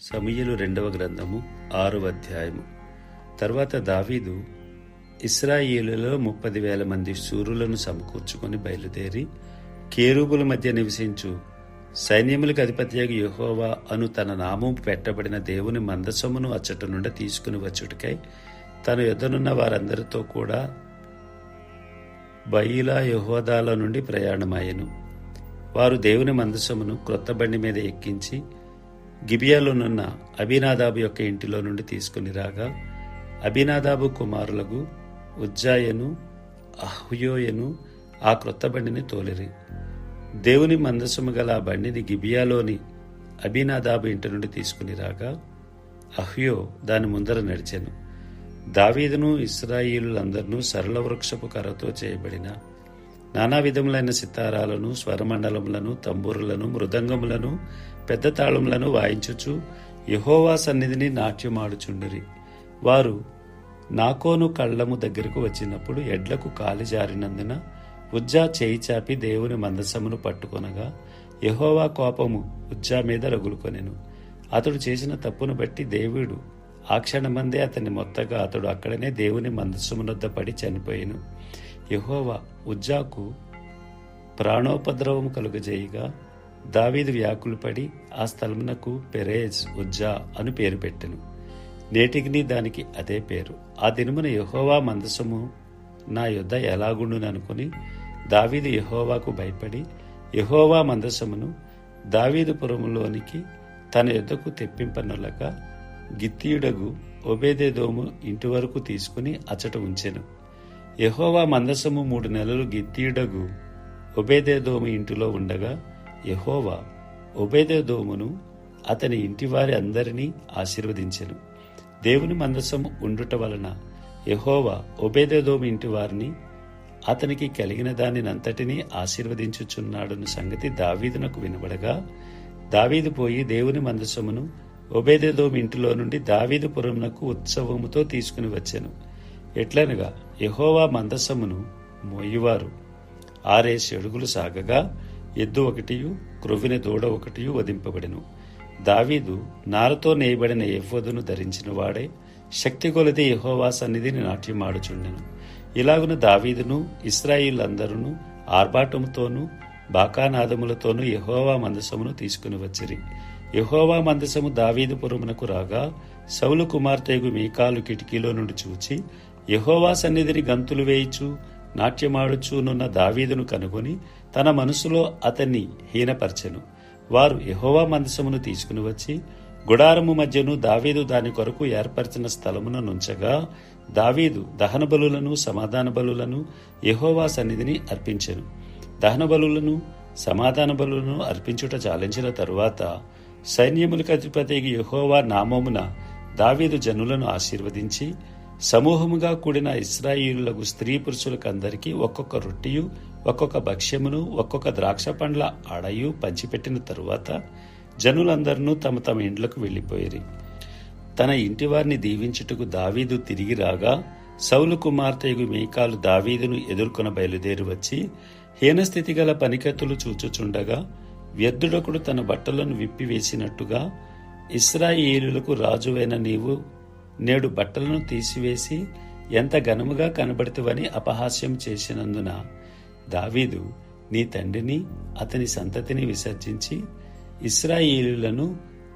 సమయలు రెండవ గ్రంథము ఆరవ అధ్యాయము. తర్వాత దావీదు ఇస్రాయిలులో ముప్పది వేల మంది శూరులను సమకూర్చుకొని బయలుదేరి కేరూబుల మధ్య నివసించు సైన్యములకు అధిపత్యగా యహోవా అను తన నామం పెట్టబడిన దేవుని మందసమును అచ్చట నుండి తీసుకుని వచ్చుటకై తన ఎదురున్న వారందరితో కూడా బయిలా యహోదాల నుండి ప్రయాణమాయెను. వారు దేవుని మందసమును క్రొత్త బండి మీద ఎక్కించి గిబియాలోనున్న అభినాదాబు యొక్క ఇంటిలో నుండి తీసుకుని రాగా అభినాదాబు కుమారులకు ఉజ్జాయను అహ్యోయను ఆ క్రొత్త బండిని తోలిరి. దేవుని మందసము గల ఆ బండిని గిబియాలోని అభినాదాబు ఇంటి నుండి తీసుకుని రాగా అహ్యో దాని ముందర నడిచెను. దావీదును ఇస్రాయిలులందరినూ సరళ వృక్షపు కర్రతో చేయబడిన నానా విధములైన సితారాలను స్వరమండలములను తంబూరులను మృదంగములను పెద్ద తాళములను వాయించుచు యహోవా సన్నిధిని నాట్యమాడుచుండిరి. వారు నాకోను కళ్ళము దగ్గరకు వచ్చినప్పుడు ఎడ్లకు కాలి జారినందున ఉజ్జా చేయి చాపి దేవుని మందసమును పట్టుకొనగా యహోవా కోపము ఉజ్జా మీద రగులుకొనెను. అతడు చేసిన తప్పును బట్టి దేవుడు ఆ క్షణమందే అతన్ని మొత్తగా అతడు అక్కడనే దేవుని మందసమునొద్ద పడి చనిపోయాను. యహోవ ఉజ్జాకు ప్రాణోపద్రవము కలుగజేయగా దావీదు వ్యాకులు పడి ఆ స్థలమునకు పెరేజ్ ఉజ్జా అని పేరు పెట్టెను. నేటికి దానికి అదే పేరు. ఆ దినమున యహోవా మందసము నా యొద్ద ఎలాగుండుననుకుని దావీదు యహోవాకు భయపడి యహోవా మందసమును దావీదుపురములోనికి తన యొద్దకు తెప్పింపనులక గిత్తీయుడగు ఒబేదేదోము ఇంటి వరకు తీసుకుని అచ్చట ఉంచెను. యహోవా మందసము మూడు నెలలు గిత్తీయుడగు. ఒబేదేదోము ఇంటిలో ఉండగా యహోవా ఒబేదేదోమును అతని ఇంటివారి అందరినీ ఆశీర్వదించెను. దేవుని మందసము ఉండుట వలన యహోవా ఒబేదేదోము ఇంటి వారిని అతనికి కలిగిన దానినంతటినీ ఆశీర్వదించుచున్నాడన్న సంగతి దావీదునకు వినబడగా దావీదు పోయి దేవుని మందసమును ఒబేదేదోము ఇంటిలో నుండి దావీదుపురమునకు ఉత్సవముతో తీసుకుని వచ్చాను. ఎట్లనగా యహోవా మందసమును మోయివారు. ఆరేసి అడుగులు సాగగా ఎద్దు ఒకటియు క్రొవ్విన దూడ ఒకటియు వధింపబడెను. దావీదు నారతో నేయబడిన ఎవ్వదును ధరించిన వాడే శక్తి కొలది యహోవా సన్నిధిని నాట్యమాడుచుండెను. ఇలాగున దావీదును ఇస్రాయిలందరూ ఆర్భాటముతోనూ బాకానాదములతోనూ యహోవా మందసమును తీసుకుని వచ్చిరి. యహోవా మందసము దావీదు పురమునకు రాగా సౌలు కుమార్తెగు మీకాలు కిటికీలో నుండి చూచి యహోవా సన్నిధిని గంతులు వేయిచు నాట్యమాడుచునున్న దావీదును కనుగొని తన మనసులో అతన్ని హీనపరచెను. వారు యహోవా మందసమును తీసుకుని వచ్చి గుడారము మధ్యను దావీదు దాని కొరకు ఏర్పరిచిన స్థలమున నుంచగా దావీదు దహన బలులను సమాధాన బలులను యహోవా సన్నిధిని అర్పించెను. దహన బలులను సమాధాన బలులను అర్పించుట చాలించిన తరువాత సైన్యములకు అధిపతి యహోవా నామమున దావీదు జనులను ఆశీర్వదించి సమూహముగా కూడిన ఇస్రాయిలులకు స్త్రీ పురుషులకందరికీ ఒక్కొక్క రొట్టెయు ఒక్కొక్క భక్ష్యమును ఒక్కొక్క ద్రాక్ష పండ్ల అడయు పంచిపెట్టిన తరువాత జనులందరినూ తమ తమ ఇండ్లకు వెళ్ళిపోయిరి తన ఇంటివారిని దీవించుటకు దావీదు తిరిగి రాగా సౌలు కుమార్తెగు మేకాలు దావీదును ఎదుర్కొన బయలుదేరి వచ్చి హీనస్థితి గల పనికత్తులు చూచుచుండగా వ్యర్థుడకుడు తన బట్టలను విప్పివేసినట్టుగా ఇస్రాయేలులకు రాజువైన నీవు నేడు బట్టలను తీసివేసి ఎంత ఘనముగా కనబడుతువని అపహాస్యం చేసినందున దావీదు నీ తండ్రిని అతని సంతతిని విసర్జించి ఇస్రాయేలులను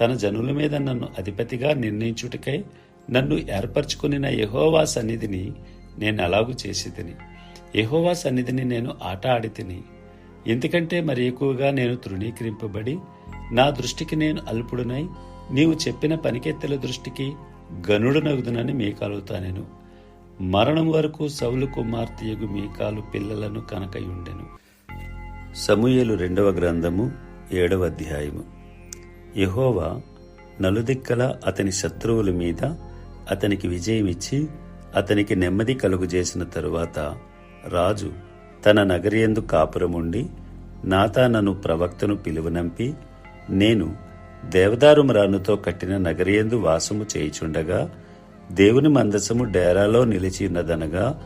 తన జనుల మీద నన్ను అధిపతిగా నిర్ణయించుటకై నన్ను ఏర్పరచుకునిన యహోవా సన్నిధిని నేను అలాగు చేసి తిని యహోవా సన్నిధిని నేను ఆట ఆడి తిని ఎందుకంటే మరి ఎక్కువగా నేను తృణీకరింపబడి నా దృష్టికి నేను అల్పుడునై నీవు చెప్పిన పనికెత్తెల దృష్టికి గనుడనగుదునని మీకాలుతా నేను మరణం వరకు సౌలు కుమార్తెయగు మీకాలు పిల్లలను కనకయుండెను. సమూయలు రెండవ గ్రంథము ఏడవ అధ్యాయము. యహోవా నలుదిక్కల అతని శత్రువుల మీద అతనికి విజయమిచ్చి అతనికి నెమ్మది కలుగుజేసిన తరువాత రాజు తన నగరియందు కాపురముండి నాతానను ప్రవక్తను పిలువనంపి నేను దేవదారు మ్రానుతో కట్టిన నగరియందు వాసము చేయుచుండగా దేవుని మందసము డేరాలో నిలిచినదనగా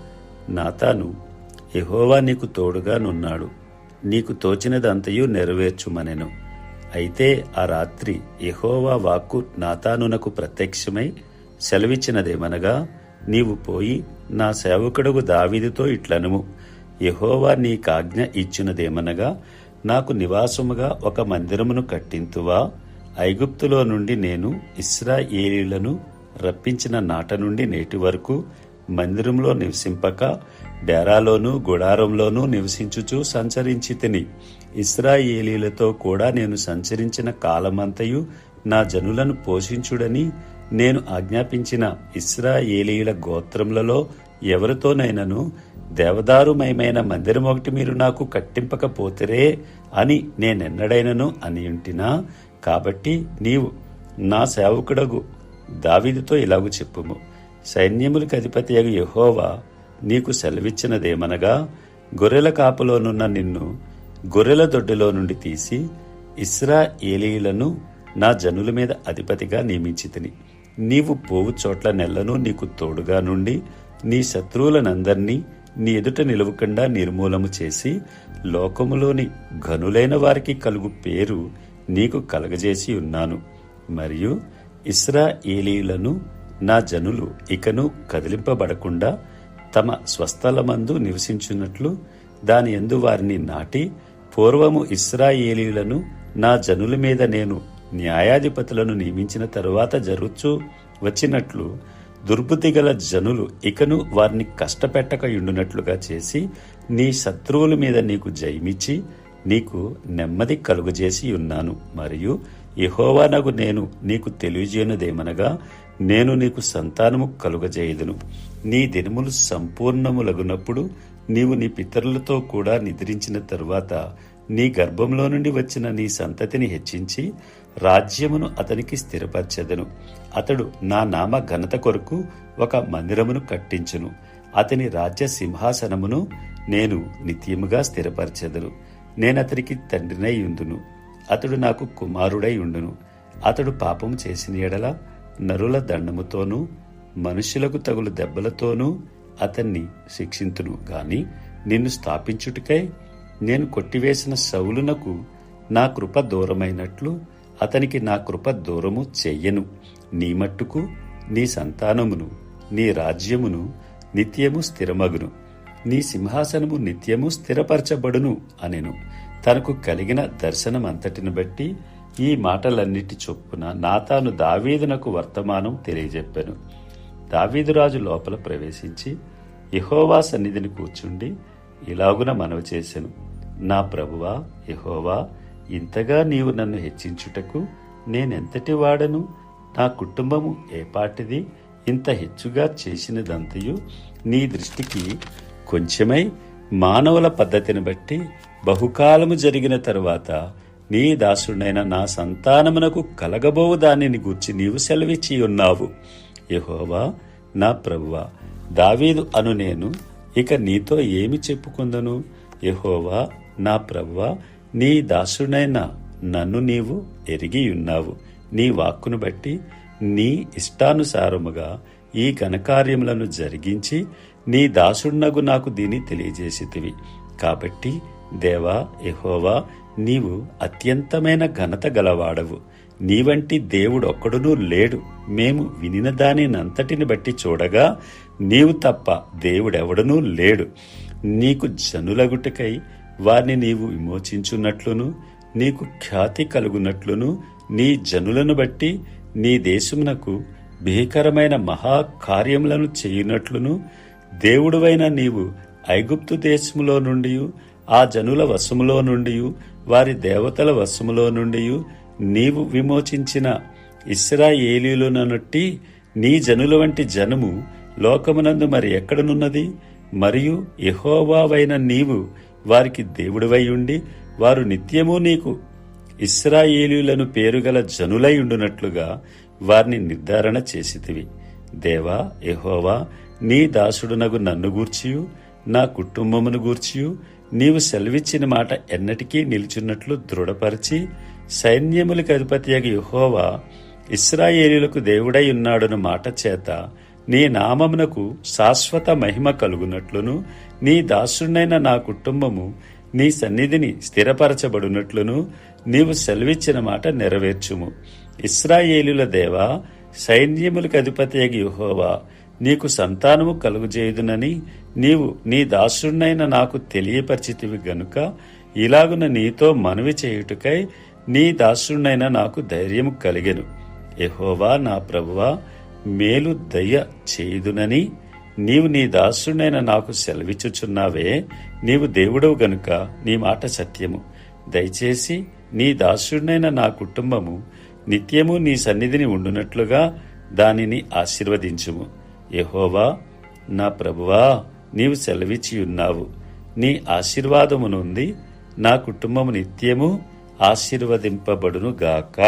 నాతాను యహోవా నీకు తోడుగా నున్నాడు. నీకు తోచినదంతయు నెరవేర్చుమనెను. అయితే ఆ రాత్రి యహోవా వాక్కు నాతానునకు ప్రత్యక్షమై సెలవిచ్చినదేమనగా నీవు పోయి నా సేవకుడుగు దావీదుతో ఇట్లనుము. యహోవా నీకాజ్ఞ ఇచ్చినదేమనగా నాకు నివాసముగా ఒక మందిరమును కట్టింతువా? ఐగుప్తులో నుండి నేను ఇస్రాయేలీలను రప్పించిన నాట నుండి నేటి వరకు మందిరంలో నివసింపక డేరాలోనూ గుడారంలోనూ నివసించుచూ సంచరించి తిని ఇస్రాయేలీలతో కూడా నేను సంచరించిన కాలమంతయు నా జనులను పోషించుడని నేను ఆజ్ఞాపించిన ఇస్రాయేలీల గోత్రములలో ఎవరితోనైనను దేవదారుమయమైన మందిరం ఒకటి మీరు నాకు కట్టింపకపోతిరే అని నేనెన్నడైనను అని ఉంటినా కాబట్టి నీవు నా సేవకుడగు దావిదితో ఇలాగు చెప్పుము. సైన్యములకు అధిపతి అగు యహోవా నీకు సెలవిచ్చినదేమనగా గొర్రెల కాపులోనున్న నిన్ను గొర్రెల దొడ్డిలో నుండి తీసి ఇస్రా ఏలీలను నా జనుల మీద అధిపతిగా నియమించితిని. నీవు పోవు చోట్ల నెలను నీకు తోడుగా నుండి నీ శత్రువులనందర్నీ నీ ఎదుట నిలువకుండా నిర్మూలము చేసి లోకములోని ఘనులైన వారికి కలుగు పేరు నీకు కలగజేసి ఉన్నాను. మరియు ఇస్రాయేలీలను నా జనులు ఇకను కదిలింపబడకుండా తమ స్వస్థలమందు నివసించున్నట్లు దాని ఎందు వారిని నాటి పూర్వము ఇస్రాయేలీలను నా జనుల మీద నేను న్యాయాధిపతులను నియమించిన తరువాత జరుగుచూ వచ్చినట్లు దుర్బుద్ధి గల జనులు ఇకను వారిని కష్టపెట్టకయుండునట్లుగా చేసి నీ శత్రువుల మీద నీకు జయమిచ్చి నీకు నెమ్మది కలుగజేసి ఉన్నాను. మరియు యహోవానగు నేను నీకు తెలియజేయనుదేమనగా నేను నీకు సంతానము కలుగజేయదును. నీ దినములు సంపూర్ణములగునప్పుడు నీవు నీ పితరులతో కూడా నిద్రించిన తరువాత నీ గర్భంలో నుండి వచ్చిన నీ సంతతిని హెచ్చించి రాజ్యమును అతనికి స్థిరపరచెదను. అతడు నా నామ ఘనత కొరకు ఒక మందిరమును కట్టించును. అతని రాజ్య సింహాసనమును నేను నిత్యముగా స్థిరపరచెదను. నేనతనికి తండ్రినై ఉందును. అతడు నాకు కుమారుడై ఉండును. అతడు పాపం చేసిన ఎడల నరుల దండముతోనూ మనుషులకు తగులు దెబ్బలతోనూ అతన్ని శిక్షింతును. గాని నిన్ను స్థాపించుటకై నేను కొట్టివేసిన సౌలునకు నా కృప దూరమైనట్లు అతనికి నా కృప దూరము చెయ్యను. నీ మట్టుకు నీ సంతానమును నీ రాజ్యమును నిత్యము స్థిరమగును. నీ సింహాసనము నిత్యము స్థిరపరచబడును అనెను. తనకు కలిగిన దర్శనమంతటిని బట్టి ఈ మాటలన్నిటి చొప్పున నాతాను దావీదునకు వర్తమానం తెలియజెప్పాను. దావీదురాజు లోపల ప్రవేశించి యహోవా సన్నిధిని కూర్చుండి ఇలాగున మనవి చేశాను నా ప్రభువా యహోవా ఇంతగా నీవు నన్ను హెచ్చించుటకు నేనెంతటి వాడను? నా కుటుంబము ఏపాటిది ఇంత హెచ్చుగా చేసినదంతయు నీ దృష్టికి కొంచెమై మానవుల పద్ధతిని బట్టి బహుకాలము జరిగిన తరువాత నీ దాసుడైన నా సంతానమునకు కలగబోవు దానిని గూర్చి నీవు సెలవిచ్చి ఉన్నావు. యహోవా నా ప్రభువా దావీదు అను నేను ఇక నీతో ఏమి చెప్పుకుందను? యహోవా నా ప్రభువా నీ దాసుడైన నన్ను నీవు ఎరిగి ఉన్నావు. నీ వాక్కును బట్టి నీ ఇష్టానుసారముగా ఈ ఘనకార్యములను జరిగించి నీ దాసుడునగు నాకు దీని తెలియజేసితివి. కాబట్టి దేవా ఎహోవా నీవు అత్యంతమైన ఘనత గలవాడవు. నీవంటి దేవుడొక్కడునూ లేడు. మేము వినిన దానినంతటిని బట్టి చూడగా నీవు తప్ప దేవుడెవడనూ లేడు. నీకు జనులగుటకై వారిని నీవు విమోచించున్నట్లును నీకు ఖ్యాతి కలుగునట్లును నీ జనులను బట్టి నీ దేశమునకు భీకరమైన మహాకార్యములను చేయునట్లును దేవుడువైన నీవు ఐగుప్తు దేశములో నుండి ఆ జనుల వశములో నుండి వారి దేవతల వశములో నుండి నీవు విమోచించిన ఇస్రాయేలీలునొట్టి నీ జనుల వంటి జనము లోకమునందు మరి ఎక్కడనున్నది? మరియు యహోవావైన నీవు వారికి దేవుడివై ఉండి వారు నిత్యము నీకు ఇస్రాయేలీలను పేరుగల జనులై ఉండునట్లుగా వారిని నిర్ధారణ చేసితివి. దేవా యహోవా నీ దాసుడునగు నన్ను గూర్చియు నా కుటుంబమును గూర్చియు. నీవు సెలవిచ్చిన మాట ఎన్నటికీ నిలుచున్నట్లు దృఢపరిచి సైన్యములకు అధిపతి యుహోవా ఇస్రాయేలీలకు దేవుడై ఉన్నాడన్న మాట చేత నీ నామమునకు శాశ్వత మహిమ కలుగునట్లును నీ దాసుడైన నా కుటుంబము నీ సన్నిధిని స్థిరపరచబడినట్లును నీవు సెలవిచ్చిన మాట నెరవేర్చుము. ఇస్రాయేలుల దేవా సైన్యములకు అధిపతి యుహోవా నీకు సంతానము కలుగుజేయుదునని నీవు నీ దాసుడినైన నాకు తెలియపరిచితివి గనుక ఇలాగున నీతో మనవి చేయుటకై నీ దాసుడినైన నాకు ధైర్యము కలిగెను. ఎహోవా నా ప్రభువా మేలు దయ చేయుదునని నీవు నీ దాసుడైన నాకు సెలవిచ్చుచున్నావే నీవు దేవుడవు గనుక నీ మాట సత్యము. దయచేసి నీ దాసుడైన నా కుటుంబము నిత్యము నీ సన్నిధిని ఉండునట్లుగా దానిని ఆశీర్వదించుము. యహోవా నా ప్రభువా నీవు సెలవిచ్చి ఉన్నావు నీ ఆశీర్వాదము నుండి నా కుటుంబము నిత్యము ఆశీర్వదింపబడును గాక